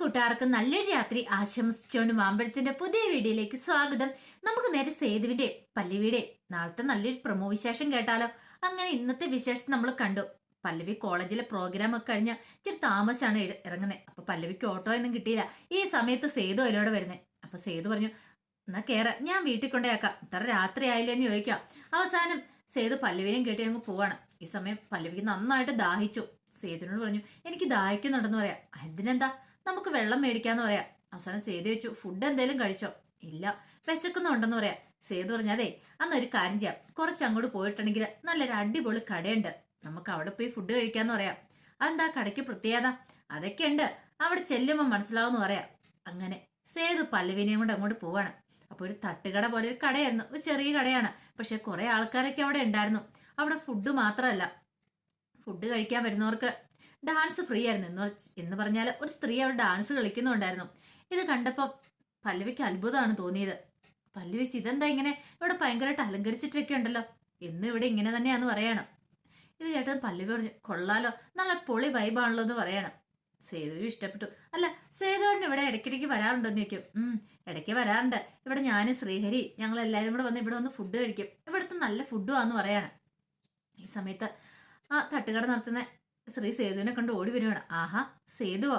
കൂട്ടുകാർക്കും നല്ലൊരു രാത്രി ആശംസിച്ചുകൊണ്ട് മാമ്പഴത്തിന്റെ പുതിയ വീഡിയോയിലേക്ക് സ്വാഗതം. നമുക്ക് നേരെ സേതുവിന്റെ പല്ലവിയുടെ നാളത്തെ നല്ലൊരു പ്രമോ വിശേഷം കേട്ടാലോ? അങ്ങനെ ഇന്നത്തെ വിശേഷം നമ്മൾ കണ്ടു. പല്ലവി കോളേജിലെ പ്രോഗ്രാം ഒക്കെ കഴിഞ്ഞ ഇച്ചിരി താമസിച്ചാണ് ഇറ- ഇറങ്ങുന്നത്. അപ്പൊ പല്ലവിക്ക് ഓട്ടോ ഒന്നും കിട്ടിയില്ല. ഈ സമയത്ത് സേതു അതിലൂടെ വരുന്നത് അപ്പൊ സേതു പറഞ്ഞു എന്നാ കേറ ഞാൻ വീട്ടിൽ കൊണ്ടേക്കാം ഇത്ര രാത്രി ആയില്ലേ എന്ന് ചോദിക്കാം. അവസാനം സേതു പല്ലവിനെയും കേട്ടി അങ്ങ് പോവാണ്. ഈ സമയം പല്ലവിക്ക് നന്നായിട്ട് ദാഹിച്ചു. സേതുവിനോട് പറഞ്ഞു എനിക്ക് ദാഹിക്കുന്നുണ്ടെന്ന് പറയാം. എന്തിനെന്താ? നമുക്ക് വെള്ളം മേടിക്കാന്ന് പറയാം. അവസാനം സേതു വെച്ചു ഫുഡ് എന്തേലും കഴിച്ചോ? ഇല്ല. വിശക്കുന്നുണ്ടെന്ന് പറയാം. സേതു പറഞ്ഞു അതെ അന്ന് ഒരു കാര്യം ചെയ്യാം. കുറച്ച് അങ്ങോട്ട് പോയിട്ടുണ്ടെങ്കിൽ നല്ലൊരു അടിപൊളി കടയുണ്ട്. നമുക്ക് അവിടെ പോയി ഫുഡ് കഴിക്കാന്ന് പറയാം. അതെന്താ? കടയ്ക്ക് പ്രത്യേകത? അതൊക്കെ ഉണ്ട് അവിടെ ചെല്ലുമ്പോൾ മനസ്സിലാവുമെന്ന് പറയാം. അങ്ങനെ. സേതു പല്ലവിനെയും കൊണ്ട് അങ്ങോട്ട് പോവാണ്. അപ്പോൾ ഒരു തട്ടുകട പോലെ ഒരു കടയായിരുന്നു. ഒരു ചെറിയ കടയാണ്. പക്ഷെ കുറെ ആൾക്കാരൊക്കെ അവിടെ ഉണ്ടായിരുന്നു. അവിടെ ഫുഡ് മാത്രമല്ല ഫുഡ് കഴിക്കാൻ വരുന്നവർക്ക് ഡാൻസ് ഫ്രീ ആയിരുന്നു. എന്ന് എന്ന് പറഞ്ഞാൽ ഒരു സ്ത്രീ അവിടെ ഡാൻസ് കളിക്കുന്നുണ്ടായിരുന്നു. ഇത് കണ്ടപ്പോൾ പല്ലവിക്ക് അത്ഭുതമാണ് തോന്നിയത്. പല്ലവി ഇതെന്താ ഇങ്ങനെ ഇവിടെ ഭയങ്കരമായിട്ട് അലങ്കരിച്ചിട്ടൊക്കെ ഉണ്ടല്ലോ? എന്ന് ഇവിടെ ഇങ്ങനെ തന്നെയാന്ന് പറയണം. ഇത് കേട്ടത് പല്ലവി പറഞ്ഞു കൊള്ളാലോ നല്ല പൊളി വൈബാണല്ലോ എന്ന് പറയണം. സേതുവിന് ഇഷ്ടപ്പെട്ടു. അല്ല സേതുവിന് ഇവിടെ ഇടയ്ക്കിടയ്ക്ക് വരാറുണ്ടെന്ന് ചോദിക്കും. ഉം ഇടയ്ക്ക് വരാറുണ്ട്. ഇവിടെ ഞാനും ശ്രീഹരി ഞങ്ങൾ എല്ലാവരും കൂടെ വന്ന് ഇവിടെ വന്ന് ഫുഡ് കഴിക്കും. ഇവിടുത്തെ നല്ല ഫുഡുമാന്ന് പറയാണ്. ഈ സമയത്ത് ആ തട്ടുകട നടത്തുന്ന ശ്രീ സേതുവിനെ കണ്ട് ഓടി വരുവാണ് ആഹാ സേതുവോ?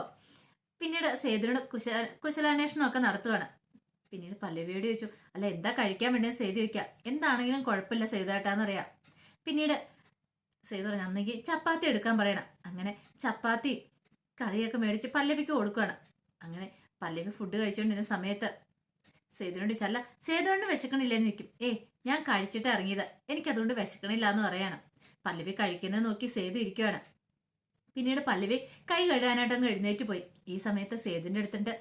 പിന്നീട് സേതുവിനോട് കുശ കുശലാന്വേഷണം ഒക്കെ നടത്തുവാണ്. പിന്നീട് പല്ലവിയോട് ചോദിച്ചു അല്ല എന്താ കഴിക്കാൻ വേണ്ടി സേതു വയ്ക്കുക എന്താണെങ്കിലും കുഴപ്പമില്ല സേതുവേട്ടാന്നറിയാം പിന്നീട് സേതു പറഞ്ഞു അന്നെങ്കിൽ ചപ്പാത്തി എടുക്കാൻ പറയണം. അങ്ങനെ ചപ്പാത്തി കറിയൊക്കെ മേടിച്ച് പല്ലവിക്ക് കൊടുക്കുകയാണ് അങ്ങനെ പല്ലവി ഫുഡ് കഴിച്ചുകൊണ്ടിരുന്ന സമയത്ത് സേതുവിനോട് ചല്ല സേതുവിന് വിശക്കണില്ലെന്ന് ചോദിക്കും. ഏ ഞാൻ കഴിച്ചിട്ട് ഇറങ്ങിയത്. എനിക്കതുകൊണ്ട് വിശക്കണില്ല എന്ന് പറയണം. പല്ലവി കഴിക്കുന്നത് നോക്കി സേതു ഇരിക്കുവാണ്. പിന്നീട് പല്ലവി കൈ കഴുകാനായിട്ട് അങ്ങ് എഴുന്നേറ്റ് പോയി. ഈ സമയത്ത് സേതുവിന്റെ അടുത്തുണ്ട്.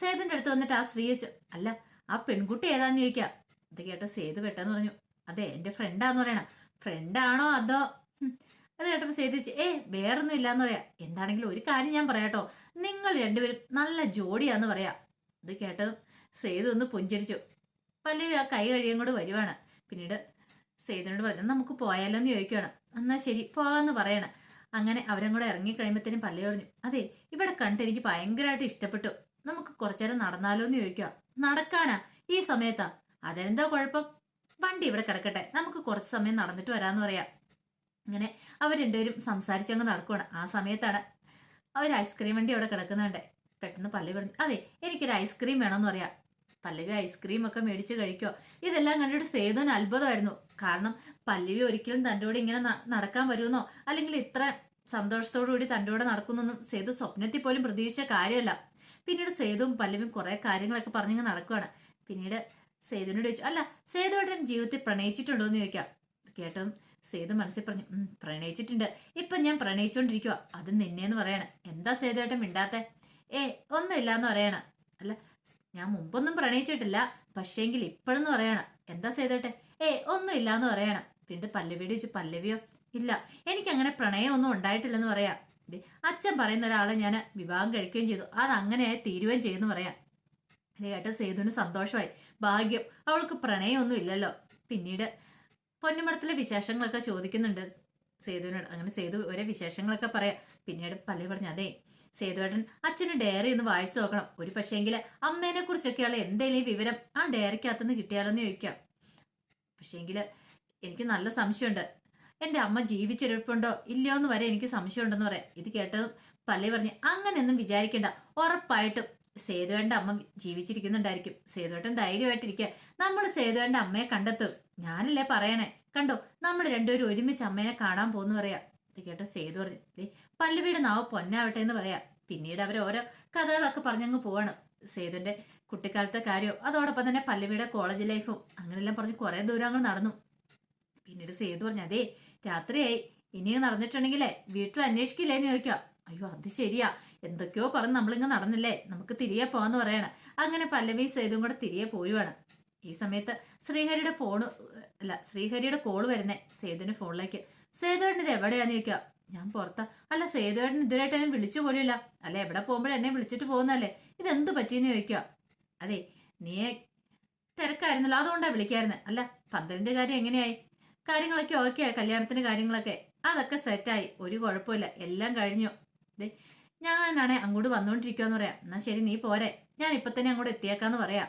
സേതുവിന്റെ അടുത്ത് വന്നിട്ട് ആ സ്ത്രീ വെച്ചു അല്ല ആ പെൺകുട്ടി ഏതാന്ന് ചോദിക്കാം? അത് കേട്ട സേതു പെട്ടെന്ന് പറഞ്ഞു അതെ എന്റെ ഫ്രണ്ടാന്ന് പറയണം. ഫ്രണ്ടാണോ അതോ. അത് കേട്ടപ്പോ സേതു വെച്ച് ഏ വേറൊന്നും ഇല്ലാന്ന് പറയാം. എന്താണെങ്കിലും ഒരു കാര്യം ഞാൻ പറയാട്ടോ നിങ്ങൾ രണ്ടുപേരും നല്ല ജോഡിയാന്ന് പറയാം. അത് കേട്ടതും സേതു ഒന്ന് പുഞ്ചരിച്ചു. പല്ലവി ആ കൈ കഴിയും കൂടെ വരുവാണ്. പിന്നീട് സേതുനോട് പറഞ്ഞു നമുക്ക് പോയാലോ എന്ന് ചോദിക്കുകയാണ് എന്നാ ശരി പോവാന്ന് പറയണം. അങ്ങനെ അവരും കൂടെ ഇറങ്ങി കഴിയുമ്പോഴത്തേനും പല്ലി പറഞ്ഞു അതെ ഇവിടെ കണ്ടിട്ട് എനിക്ക് ഭയങ്കരമായിട്ട് ഇഷ്ടപ്പെട്ടു. നമുക്ക് കുറച്ചേരം നടന്നാലോ എന്ന് ചോദിക്കുക നടക്കാനാ? ഈ സമയത്താ? അതെന്താ കുഴപ്പം? വണ്ടി ഇവിടെ കിടക്കട്ടെ. നമുക്ക് കുറച്ച് സമയം നടന്നിട്ട് വരാന്ന് പറയാം. അങ്ങനെ അവർ രണ്ടുപേരും സംസാരിച്ചങ്ങ് നടക്കുവാണ്. ആ സമയത്താണ് അവർ ഐസ്ക്രീം വണ്ടി അവിടെ കിടക്കുന്നുണ്ട്. പെട്ടെന്ന് പള്ളി പറഞ്ഞു അതെ എനിക്കൊരു ഐസ്ക്രീം വേണമെന്ന് പറയാം. പല്ലവി ഐസ്ക്രീം ഒക്കെ മേടിച്ച് കഴിക്കുക ഇതെല്ലാം കണ്ടിട്ട് സേതുവിന് അത്ഭുതമായിരുന്നു. കാരണം പല്ലവി ഒരിക്കലും തന്റെ കൂടെ ഇങ്ങനെ നടക്കാൻ വരുമെന്നോ അല്ലെങ്കിൽ ഇത്ര സന്തോഷത്തോടു കൂടി തന്റെ കൂടെ നടക്കുന്നൊന്നും സേതു സ്വപ്നത്തിൽ പോലും പ്രതീക്ഷിച്ച കാര്യമല്ല. പിന്നീട് സേതുവും പല്ലവിയും കുറെ കാര്യങ്ങളൊക്കെ പറഞ്ഞിങ്ങനെ നടക്കുവാണ്. പിന്നീട് സേതുവിനോട് ചോദിച്ചു അല്ല സേതുവേട്ടൻ ജീവിതത്തിൽ പ്രണയിച്ചിട്ടുണ്ടോ എന്ന് ചോദിക്കാം. കേട്ടോ കേട്ടതും സേതു മനസ്സിൽ പറഞ്ഞു പ്രണയിച്ചിട്ടുണ്ട്. ഇപ്പൊ ഞാൻ പ്രണയിച്ചുകൊണ്ടിരിക്കുക അത് നിന്നേന്ന് പറയണേ. എന്താ സേതുവേട്ടൻ മിണ്ടാത്തെ? ഏ ഒന്നുമില്ല എന്ന് പറയണ. അല്ല ഞാൻ മുമ്പൊന്നും പ്രണയിച്ചിട്ടില്ല. പക്ഷേങ്കിൽ ഇപ്പോഴെന്ന് പറയണം. എന്താ ചെയ്തോട്ടെ? ഏ ഒന്നും ഇല്ലാന്ന് പറയണം. പിന്നെ പല്ലവിയുടെ ചോദിച്ചു പല്ലവിയോ? ഇല്ല. എനിക്കങ്ങനെ പ്രണയമൊന്നും ഉണ്ടായിട്ടില്ലെന്ന് പറയാം. അച്ഛൻ പറയുന്ന ഒരാളെ ഞാൻ വിവാഹം കഴിക്കുകയും ചെയ്തു. അത് അങ്ങനെയായി തീരുകയും ചെയ്യുമെന്ന് പറയാം. അത് കേട്ട സേതുവിന് സന്തോഷമായി. ഭാഗ്യം. അവൾക്ക് പ്രണയമൊന്നും ഇല്ലല്ലോ. പിന്നീട് പൊന്നുമടത്തിലെ വിശേഷങ്ങളൊക്കെ ചോദിക്കുന്നുണ്ട് സേതുവിനോട്. അങ്ങനെ സേതു ഒരേ വിശേഷങ്ങളൊക്കെ പറയാം. പിന്നീട് പല്ലവി പറഞ്ഞു അതെ സേതുവേട്ടൻ അച്ഛന് ഡയറി ഒന്ന് വായിച്ചു നോക്കണം. ഒരു പക്ഷേങ്കിൽ അമ്മേനെ കുറിച്ചൊക്കെയുള്ള എന്തെങ്കിലും വിവരം ആ ഡയറിക്കകത്തുനിന്ന് കിട്ടിയാലോന്ന് ചോദിക്കാം. പക്ഷേങ്കിൽ എനിക്ക് നല്ല സംശയമുണ്ട്. എന്റെ അമ്മ ജീവിച്ചിരിപ്പുണ്ടോ? ഇല്ലയോ എന്ന് വരെ എനിക്ക് സംശയമുണ്ടെന്ന് പറയാം. ഇത് കേട്ടതും പല്ലേ പറഞ്ഞ് അങ്ങനെയൊന്നും വിചാരിക്കേണ്ട. ഉറപ്പായിട്ടും സേതുവേണ്ട അമ്മ ജീവിച്ചിരിക്കുന്നുണ്ടായിരിക്കും. സേതുവേട്ടൻ ധൈര്യമായിട്ടിരിക്കുക നമ്മൾ സേതുവേണ്ട അമ്മയെ കണ്ടെത്തും. ഞാനല്ലേ പറയണേ? കണ്ടോ? നമ്മൾ രണ്ടുപേരും ഒരുമിച്ച് അമ്മേനെ കാണാൻ പോകുന്നു പറയാം. ഇത് കേട്ട സേതു പറഞ്ഞു പല്ലുവീട് നാവ് പൊന്നാവട്ടെ എന്ന് പറയാ. പിന്നീട് അവർ ഓരോ കഥകളൊക്കെ പറഞ്ഞങ്ങ് പോവാണ്. സേതുവിന്റെ കുട്ടിക്കാലത്തെ കാര്യവും അതോടൊപ്പം തന്നെ പല്ലവിയുടെ കോളേജ് ലൈഫും അങ്ങനെല്ലാം പറഞ്ഞ് കുറെ ദൂരം അങ്ങ് നടന്നു. പിന്നീട് സേതു പറഞ്ഞു അതേ രാത്രിയായി. ഇനിയും നടന്നിട്ടുണ്ടെങ്കിലേ വീട്ടിൽ അന്വേഷിക്കില്ലേ എന്ന് ചോദിക്കാം. അയ്യോ അത് ശരിയാ. എന്തൊക്കെയോ പറഞ്ഞ് നമ്മളിങ്ങ് നടന്നില്ലേ? നമുക്ക് തിരികെ പോവാന്ന് പറയണം. അങ്ങനെ പല്ലവി സേതുവും കൂടെ തിരികെ പോരുവാണ് ഈ സമയത്ത് ശ്രീഹരിയുടെ ഫോണ് അല്ല ശ്രീഹരിയുടെ കോൾ വരുന്നേ സേതുവിന്റെ ഫോണിലേക്ക്. സേതുവേട്ടൻ ഇത് എവിടെയാന്ന് ചോദിക്കുക ഞാൻ പുറത്താ. അല്ല സേതുവേട്ടൻ ഇതുവരായിട്ട് എന്നെ വിളിച്ചു പോലുമില്ല. അല്ല എവിടെ പോകുമ്പോഴും എന്നെ വിളിച്ചിട്ട് പോകുന്നല്ലേ ഇത് എന്ത് പറ്റിയെന്ന് ചോദിക്കുക അതെ നീ തിരക്കായിരുന്നല്ലോ അതുകൊണ്ടാ വിളിക്കായിരുന്നു. അല്ല പന്തലിന്റെ കാര്യം എങ്ങനെയായി? കാര്യങ്ങളൊക്കെ ഓക്കെ കല്യാണത്തിന്റെ കാര്യങ്ങളൊക്കെ. അതൊക്കെ സെറ്റായി ഒരു കുഴപ്പമില്ല എല്ലാം കഴിഞ്ഞു. ദേ എന്നാണെ അങ്ങോട്ട് വന്നുകൊണ്ടിരിക്കുവാന്ന് പറയാം. എന്നാ ശരി നീ പോരെ. ഞാൻ ഇപ്പൊ തന്നെ അങ്ങോട്ട് എത്തിയേക്കാന്ന് പറയാം.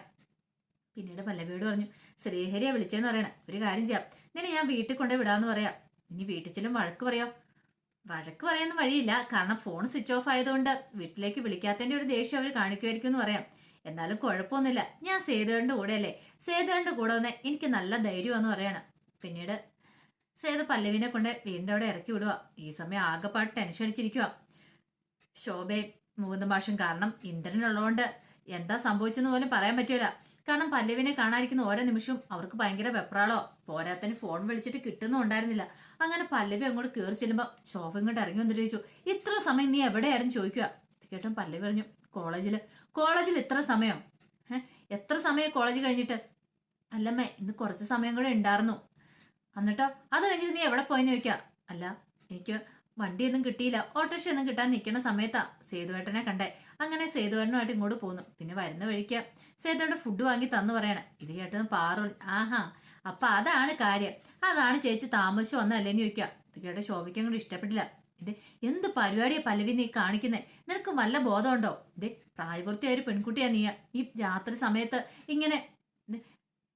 പിന്നീട് പല്ലവിയോട് പറഞ്ഞു ശ്രീഹരിയെ വിളിച്ചെന്ന് പറയണ. ഒരു കാര്യം ചെയ്യാം. നിന്നെ ഞാൻ വീട്ടിൽ കൊണ്ടേ വിടാന്ന് പറയാം. ഇനി വീട്ടിൽ ചെല്ലും വഴക്ക് പറയോ. വഴക്ക് പറയാൻ വഴിയില്ല. കാരണം ഫോൺ സ്വിച്ച് ഓഫ് ആയതുകൊണ്ട് വീട്ടിലേക്ക് വിളിക്കാത്തതിന്റെ ഒരു ദേഷ്യം അവർ കാണിക്കുമായിരിക്കും എന്ന് പറയാം. എന്നാലും കുഴപ്പമൊന്നുമില്ല. ഞാൻ സേതുവിന്റെ കൂടെ അല്ലേ സേതുവിന്റെ കൂടെ ഒന്ന് എനിക്ക് നല്ല ധൈര്യമാന്ന് പറയണം. പിന്നീട് സേതു പല്ലവിനെ കൊണ്ട് വീടിന്റെ അവിടെ ഇറക്കി വിടുക ഈ സമയം ആകെപ്പാട് ടെൻഷൻ അടിച്ചിരിക്കുക ശോഭയും മുകുന്ദ ഭാഷയും കാരണം ഇന്ദ്രനുള്ളതുകൊണ്ട് എന്താ സംഭവിച്ചെന്ന് പോലും പറയാൻ പറ്റൂല കാരണം പല്ലവിനെ കാണാതിരിക്കുന്ന ഓരോ നിമിഷവും അവർക്ക് ഭയങ്കര വെപ്രാളോ പോരാത്തന് ഫോൺ വിളിച്ചിട്ട് കിട്ടുന്നും ഉണ്ടായിരുന്നില്ല. അങ്ങനെ പല്ലവി അങ്ങോട്ട് കയറി ചെല്ലുമ്പോൾ ശോഭ ഇങ്ങോട്ട് ഇറങ്ങി വന്നിട്ട് ചോദിച്ചു ഇത്ര സമയം നീ എവിടെയായിരുന്നു? ചോദിക്കുക. കേട്ടോ പല്ലവി പറഞ്ഞു കോളേജിൽ കോളേജിൽ ഇത്ര സമയം? എത്ര സമയം കോളേജ് കഴിഞ്ഞിട്ട്? അല്ലമ്മേ ഇന്ന് കുറച്ച് സമയം കൂടെ ഉണ്ടായിരുന്നു. എന്നിട്ടോ? അത് കഴിഞ്ഞിട്ട് നീ എവിടെ പോയെന്ന് ചോദിക്കുക? അല്ല എനിക്ക് വണ്ടിയൊന്നും കിട്ടിയില്ല. ഓട്ടോറിക്ഷ ഒന്നും കിട്ടാൻ നിൽക്കുന്ന സമയത്താ സേതുവേട്ടനെ കണ്ടേ. അങ്ങനെ സേതുവേട്ടനുമായിട്ട് ഇങ്ങോട്ട് പോന്നു. പിന്നെ വരുന്ന വഴിക്ക് സേതുവേട്ടൻ ഫുഡ് വാങ്ങി തന്നു പറയണേ. ഇത് കേട്ടത് പാറു ആഹാ അപ്പൊ അതാണ് കാര്യം. അതാണ് ചേച്ചി താമസിച്ചു വന്നല്ലേന്ന് ചോദിക്കുക. ഇത് കേട്ട ശോഭയ്ക്ക് അങ്ങോട്ട് ഇഷ്ടപ്പെട്ടില്ല. ഇത് എന്ത് പരിപാടിയാ പല്ലവി നീ കാണിക്കുന്നേ? നിനക്ക് വല്ല ബോധമുണ്ടോ? ഇത് പ്രായപൂർത്തിയായ ഒരു പെൺകുട്ടിയാ നീ ഈ രാത്രി സമയത്ത് ഇങ്ങനെ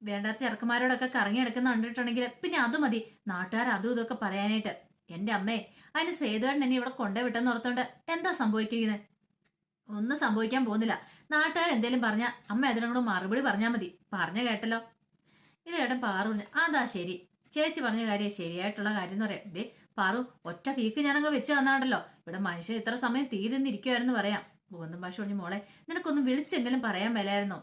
വേണ്ടാത്ത ചെറുക്കന്മാരോടൊക്കെ കറങ്ങി നടക്കുന്ന കണ്ടിട്ടുണ്ടെങ്കിൽ പിന്നെ അത് മതി. നാട്ടുകാർ അതും ഇതൊക്കെ പറയാനായിട്ട്. എന്റെ അമ്മേ അതിന് സേതുവേട്ടൻ എന്നെ ഇവിടെ കൊണ്ടുവിട്ടെന്ന് ഓർത്തോണ്ട് എന്താ സംഭവിക്കുന്നത്? ഒന്നും സംഭവിക്കാൻ പോകുന്നില്ല. നാട്ടുകാർ എന്തേലും പറഞ്ഞ അമ്മ അതിനോട് മറുപടി പറഞ്ഞാൽ മതി. പറഞ്ഞ കേട്ടല്ലോ. ഇത് ഏട്ടൻ പാറു പറഞ്ഞു അതാ ശരി. ചേച്ചി പറഞ്ഞ കാര്യം ശരിയായിട്ടുള്ള കാര്യം എന്ന് പറയാം. ദേ പാറു ഒറ്റ ഫീക്ക് ഞാനങ്ങ് വെച്ച് തന്നാണ്ടല്ലോ ഇവിടെ മനുഷ്യൻ ഇത്ര സമയം തീരുന്നിരിക്കുമായിരുന്നു പറയാം. ഗോന്തം ഭാഷ പറഞ്ഞു മോളെ നിനക്കൊന്നും വിളിച്ചെങ്കിലും പറയാൻ മേലായിരുന്നോ?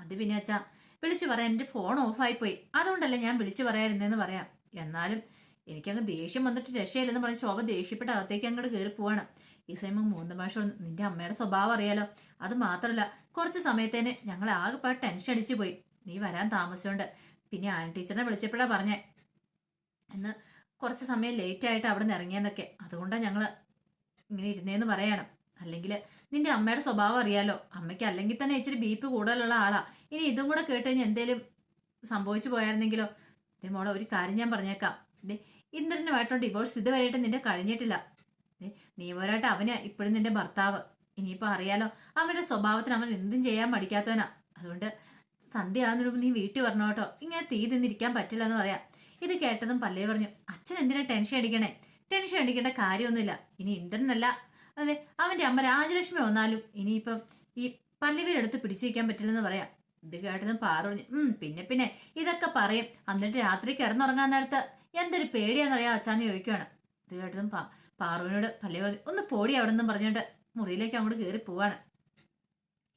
അത് പിന്നെ അച്ഛാ വിളിച്ചു പറയാൻ എന്റെ ഫോൺ ഓഫായി പോയി. അതുകൊണ്ടല്ലേ ഞാൻ വിളിച്ചു പറയാറുണ്ടെന്ന് പറയാം. എന്നാലും എനിക്കങ്ങ് ദേഷ്യം വന്നിട്ട് രക്ഷയില്ലെന്ന് പറഞ്ഞ് ശോഭ ദേഷ്യപ്പെട്ട് അകത്തേക്ക് അങ്ങോട്ട് കയറി പോവാണ്. ഈ സമയം മൂന്ന് ഭാഷ നിന്റെ അമ്മയുടെ സ്വഭാവം അറിയാലോ. അത് മാത്രമല്ല കുറച്ച് സമയത്തേന് ഞങ്ങൾ ആകെപ്പാട് ടെൻഷൻ അടിച്ചു പോയി. നീ വരാൻ താമസിച്ചോണ്ട്. പിന്നെ ആൻ ടീച്ചറിനെ വിളിച്ചപ്പോഴാ പറഞ്ഞേ എന്ന് കുറച്ച് സമയം ലേറ്റ് ആയിട്ട് അവിടെ നിന്ന് ഇറങ്ങിയെന്നൊക്കെ. അതുകൊണ്ടാണ് ഞങ്ങൾ ഇങ്ങനെ ഇരുന്നേന്ന് പറയണം. അല്ലെങ്കിൽ നിന്റെ അമ്മയുടെ സ്വഭാവം അറിയാലോ. അമ്മയ്ക്ക് അല്ലെങ്കിൽ തന്നെ ഇച്ചിരി ബീപ്പ് കൂടുതലുള്ള ആളാ. ഇനി ഇതും കൂടെ കേട്ട് കഴിഞ്ഞാൽ എന്തേലും സംഭവിച്ചു പോയായിരുന്നെങ്കിലോ? മോളെ ഒരു കാര്യം ഞാൻ പറഞ്ഞേക്കാം. ഇന്ദ്രനുമായിട്ടുള്ള ഡിവോഴ്സ് ഇതുവരെയായിട്ട് നിന്റെ കഴിഞ്ഞിട്ടില്ല. നീ പോരാട്ട് അവന് ഇപ്പോഴും നിന്റെ ഭർത്താവ്. ഇനിയിപ്പോ അറിയാലോ അവന്റെ സ്വഭാവത്തിന് അവൻ എന്തും ചെയ്യാൻ പഠിക്കാത്തവനാ. അതുകൊണ്ട് സന്ധ്യ ആകുന്നതിന് നീ വീട്ടിൽ വരണോ കേട്ടോ. ഇങ്ങനെ തീ നിന്നിരിക്കാൻ പറ്റില്ല എന്ന് പറയാം. ഇത് കേട്ടതും പല്ലേ പറഞ്ഞു അച്ഛൻ എന്തിനാ ടെൻഷൻ അടിക്കണേ? ടെൻഷൻ അടിക്കേണ്ട കാര്യമൊന്നുമില്ല. ഇനി ഇന്ദ്രനല്ല. അതെ അവന്റെ അമ്മ രാജലക്ഷ്മി വന്നാലും ഇനിയിപ്പം ഈ പല്ലവിയുടെ അടുത്ത് പിടിച്ചു വയ്ക്കാൻ പറ്റില്ലെന്ന് പറയാം. ഇത് കേട്ടതും പാറു പറഞ്ഞു ഉം പിന്നെ പിന്നെ ഇതൊക്കെ പറയും. എന്നിട്ട് രാത്രി കിടന്നുറങ്ങാൻ നേരത്ത് എന്തൊരു പേടിയാന്നറിയാം അച്ഛാന്ന് ചോദിക്കുവാണ്. ഇത് കേട്ടതും പാ പാറുവിനോട് പള്ളി പറഞ്ഞു ഒന്ന് പോടി അവിടെ നിന്നും പറഞ്ഞുകൊണ്ട് മുറിയിലേക്ക് അങ്ങോട്ട് കയറി പോവാണ്.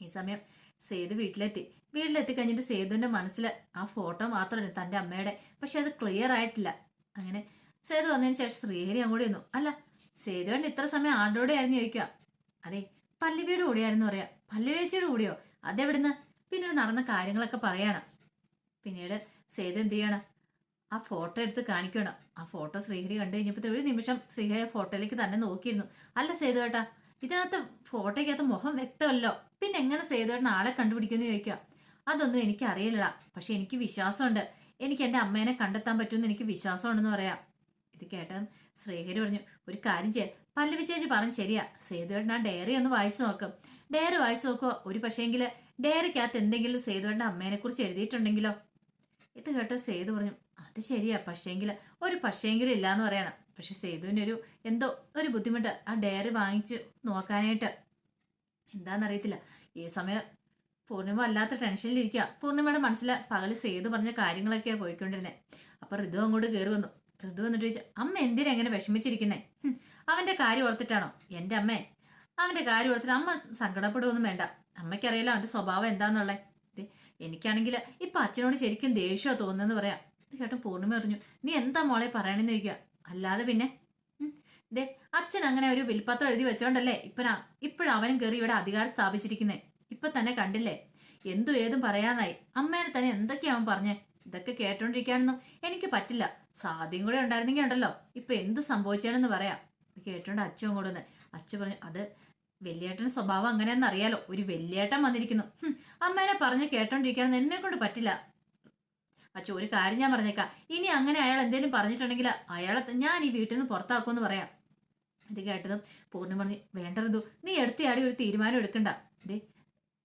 ഈ സമയം സേതു വീട്ടിലെത്തി. വീട്ടിലെത്തി കഴിഞ്ഞിട്ട് സേതുവിന്റെ മനസ്സിൽ ആ ഫോട്ടോ മാത്രമല്ല തന്റെ അമ്മയുടെ. പക്ഷെ അത് ക്ലിയർ ആയിട്ടില്ല. അങ്ങനെ സേതു വന്നതിന് ശേഷം ശ്രീഹരി അങ്ങോട്ട് ചെന്നു. അല്ല സേതുവേട്ടൻ ഇത്ര സമയം ആരുടെ ആയിരുന്നു ചോദിക്കുക? അതെ പല്ലവിയുടെ കൂടെയായിരുന്നു പറയാം. പല്ലവേച്ചയുടെ കൂടെയോ? അതെവിടുന്ന്? പിന്നീട് നടന്ന കാര്യങ്ങളൊക്കെ പറയാണ്. പിന്നീട് സേതു എന്ത് ചെയ്യണം? ആ ഫോട്ടോ എടുത്ത് കാണിക്കണം. ആ ഫോട്ടോ ശ്രീഹരി കണ്ടു കഴിഞ്ഞപ്പോൾ ഒരു നിമിഷം ശ്രീഹരി ആ ഫോട്ടോയിലേക്ക് തന്നെ നോക്കിയിരുന്നു. അല്ല സേതുവേട്ടാ ഇതിനകത്ത് ഫോട്ടോയ്ക്കകത്ത് മുഖം വ്യക്തമല്ലോ? പിന്നെ എങ്ങനെ സേതുവേട്ടൻ ആളെ കണ്ടുപിടിക്കുമെന്ന് ചോദിക്കുക. അതൊന്നും എനിക്ക് അറിയില്ലടാ പക്ഷെ എനിക്ക് വിശ്വാസമുണ്ട്. എനിക്ക് എന്റെ അമ്മേനെ കണ്ടെത്താൻ പറ്റുമെന്ന് എനിക്ക് വിശ്വാസമുണ്ടെന്ന് പറയാം. ഇത് കേട്ടതും ശ്രീഹരി പറഞ്ഞു ഒരു കാര്യം ചെയ്യാം. പല്ലവി ചേച്ചി പറഞ്ഞു ശരിയാ. സേതുവേട്ടൻ ആ ഡയറി ഒന്ന് വായിച്ചു നോക്കും. ഡയറി വായിച്ചു നോക്കുക ഒരു പക്ഷേങ്കിൽ ഡയറിക്കകത്ത് എന്തെങ്കിലും സേതുവേട്ടന്റെ അമ്മേനെ കുറിച്ച് എഴുതിയിട്ടുണ്ടെങ്കിലോ? ഇത് കേട്ട സേതു പറഞ്ഞു അത് ശരിയാ. പക്ഷേങ്കിൽ ഒരു പക്ഷേങ്കിലും ഇല്ലാന്ന് പറയണം. പക്ഷെ സേതുവിന് ഒരു എന്തോ ഒരു ബുദ്ധിമുട്ട് ആ ഡയറി വാങ്ങിച്ച് നോക്കാനായിട്ട്. എന്താണെന്നറിയത്തില്ല ഈ സമയം പൂർണിമ വല്ലാത്ത ടെൻഷനിലിരിക്കുക പൂർണിമയുടെ മനസ്സിൽ പകൽ സേതു പറഞ്ഞ കാര്യങ്ങളൊക്കെയാണ് പോയിക്കൊണ്ടിരുന്നത് അപ്പൊ ഋതു അങ്ങോട്ട് കയറി വന്നു. ഋതു വന്നിട്ട് ചോദിച്ചു അമ്മ എന്തിനാ എങ്ങനെ വിഷമിച്ചിരിക്കുന്നേ? അവന്റെ കാര്യം ഓർത്തിട്ടാണോ? എന്റെ അമ്മേ അവന്റെ കാര്യം ഓർത്തിട്ട് അമ്മ സങ്കടപ്പെടുകയൊന്നും വേണ്ട. അമ്മയ്ക്കറിയാലോ അവന്റെ സ്വഭാവം എന്താന്നുള്ളേ. ദേ, എനിക്കാണെങ്കിൽ ഇപ്പൊ അച്ഛനോട് ശരിക്കും ദേഷ്യമാണ് തോന്നുന്നെന്ന് പറയാം. കേട്ടോ പൂർണിമ പറഞ്ഞു നീ എന്താ മോളെ പറയണെന്ന് ചോദിക്കുക അല്ലാതെ പിന്നെ. ദേ അച്ഛൻ അങ്ങനെ ഒരു വിൽപ്പത്രം എഴുതി വെച്ചോണ്ടല്ലേ ഇപ്പനാ ഇപ്പോഴവനും കയറി ഇവിടെ അധികാരം സ്ഥാപിച്ചിരിക്കുന്നേ. ഇപ്പൊ തന്നെ കണ്ടില്ലേ? എന്തു ഏതും പറയാനായി. അമ്മേനെ തന്നെ എന്തൊക്കെയാ അവൻ പറഞ്ഞേ? ഇതൊക്കെ കേട്ടോണ്ടിരിക്കാനൊന്നും എനിക്ക് പറ്റില്ല. സാധ്യം കൂടെ ഉണ്ടായിരുന്നെങ്കിൽ ഉണ്ടല്ലോ. ഇപ്പൊ എന്ത് സംഭവിച്ചാണെന്ന് പറയാം. കേട്ടോണ്ട് അച്ഛൻ കൂടെ ഒന്ന് അച്ഛൻ പറഞ്ഞു അത് വെല്ലിയേട്ടൻ സ്വഭാവം അങ്ങനെയെന്ന് അറിയാലോ. ഒരു വലിയേട്ടൻ വന്നിരിക്കുന്നു. അമ്മേനെ പറഞ്ഞ് കേട്ടോണ്ടിരിക്കാൻ എന്നെ കൊണ്ട് പറ്റില്ല. അച്ഛ ഒരു കാര്യം ഞാൻ പറഞ്ഞേക്കാം. ഇനി അങ്ങനെ അയാൾ എന്തെങ്കിലും പറഞ്ഞിട്ടുണ്ടെങ്കിൽ അയാളെ ഞാൻ ഈ വീട്ടിൽ നിന്ന് പുറത്താക്കുമെന്ന് പറയാം. ഇത് കേട്ടതും പൂർണി പറഞ്ഞു വേണ്ടതു നീ എടുത്തയാടി ഒരു തീരുമാനം എടുക്കണ്ട. ദേ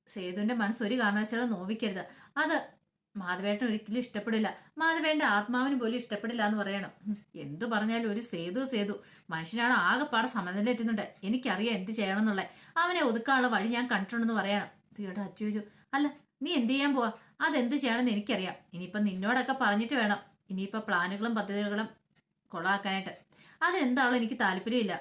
സേതുവിന്റെ മനസ്സ് ഒരു കാരണവശാലും നോവിക്കരുത്. അത് മാധവേട്ടൻ ഒരിക്കലും ഇഷ്ടപ്പെടില്ല. മാധവേന്റെ ആത്മാവിന് പോലും ഇഷ്ടപ്പെടില്ല എന്ന് പറയണം. എന്തു പറഞ്ഞാലും ഒരു സേതു സേതു. മനുഷ്യനാണ് ആകെപ്പാടെ സമനില എത്തുന്നുണ്ട് എനിക്കറിയാം എന്ത് ചെയ്യണം എന്നുള്ളത്. അവനെ ഒതുക്കാനുള്ള വഴി ഞാൻ കണ്ടിട്ടുണ്ടെന്ന് പറയണം. തീയുടെ അച്ചു ചോദിച്ചു അല്ല നീ എന്ത് ചെയ്യാൻ പോവാ? അതെന്ത് ചെയ്യണമെന്ന് എനിക്കറിയാം. ഇനിയിപ്പം നിന്നോടൊക്കെ പറഞ്ഞിട്ട് വേണം. ഇനിയിപ്പോൾ പ്ലാനുകളും പദ്ധതികളും കൊളാക്കാനായിട്ട് അതിനെന്താണോ എനിക്ക് താല്പര്യമില്ല.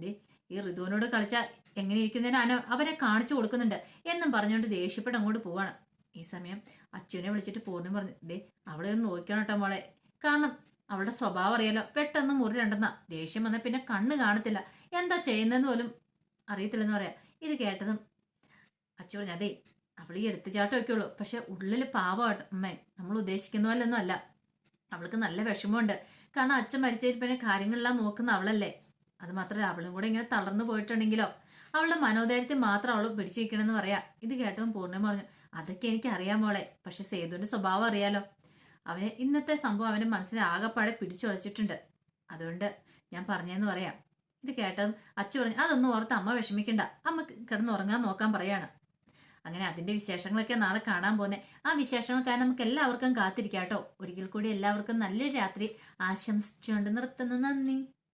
ദേ ഈ ഋതുവിനോട് കളിച്ചാൽ എങ്ങനെ ഇരിക്കുന്നതിനാണ് അവരെ കാണിച്ചു കൊടുക്കുന്നുണ്ട്. എന്നും പറഞ്ഞുകൊണ്ട് ദേഷ്യപ്പെട്ട് അങ്ങോട്ട് പോവാണ്. ഈ സമയം അച്ഛനെ വിളിച്ചിട്ട് പൂർണം പറഞ്ഞു. ദേ അവളെ ഒന്ന് നോക്കണം കേട്ടോ മോളെ? കാരണം അവളുടെ സ്വഭാവം അറിയാലോ. പെട്ടെന്ന് മുറി രണ്ടെന്ന ദേഷ്യം വന്നാൽ പിന്നെ കണ്ണ് കാണത്തില്ല. എന്താ ചെയ്യുന്നതെന്ന് പോലും അറിയത്തില്ലെന്ന് പറയാം. ഇത് കേട്ടതും അച്ഛൻ പറഞ്ഞു അതെ അവൾ ഈ എടുത്തുചാട്ടമൊക്കെ ഉള്ളൂ പക്ഷെ ഉള്ളിൽ പാവമാണ് അമ്മേ നമ്മൾ ഉദ്ദേശിക്കുന്ന പോലൊന്നും അല്ല. അവൾക്ക് നല്ല വിഷമമുണ്ട്. കാരണം അച്ഛൻ മരിച്ചതിൽ പിന്നെ കാര്യങ്ങളെല്ലാം നോക്കുന്ന അവളല്ലേ? അത് മാത്രമല്ല അവളും കൂടെ ഇങ്ങനെ തളർന്നു പോയിട്ടുണ്ടെങ്കിലോ? അവളുടെ മനോധൈര്യത്തെ മാത്രം അവൾ പിടിച്ചിരിക്കണമെന്ന് പറയാം. ഇത് കേട്ടവൻ പൂർണം പറഞ്ഞു അതൊക്കെ എനിക്ക് അറിയാൻ മോളെ. പക്ഷെ സേതുവിന്റെ സ്വഭാവം അറിയാലോ. അവന് ഇന്നത്തെ സംഭവം അവന്റെ മനസ്സിനെ ആകെപ്പാടെ പിടിച്ചുളച്ചിട്ടുണ്ട്. അതുകൊണ്ട് ഞാൻ പറഞ്ഞതെന്ന് പറയാം. ഇത് കേട്ടതും അച്ഛൻ പറഞ്ഞു അതൊന്നും ഓർത്ത് അമ്മ വിഷമിക്കണ്ട. അമ്മ കിടന്നുറങ്ങാൻ നോക്കാൻ പറയാണ്. അങ്ങനെ അതിന്റെ വിശേഷങ്ങളൊക്കെ നാളെ കാണാൻ പോകുന്നത് ആ വിശേഷങ്ങൾക്കായി നമുക്ക് എല്ലാവർക്കും കാത്തിരിക്കാം കേട്ടോ. ഒരിക്കൽ കൂടി എല്ലാവർക്കും നല്ലൊരു രാത്രി ആശംസിച്ചുകൊണ്ട് നിർത്തുന്നു. നന്ദി.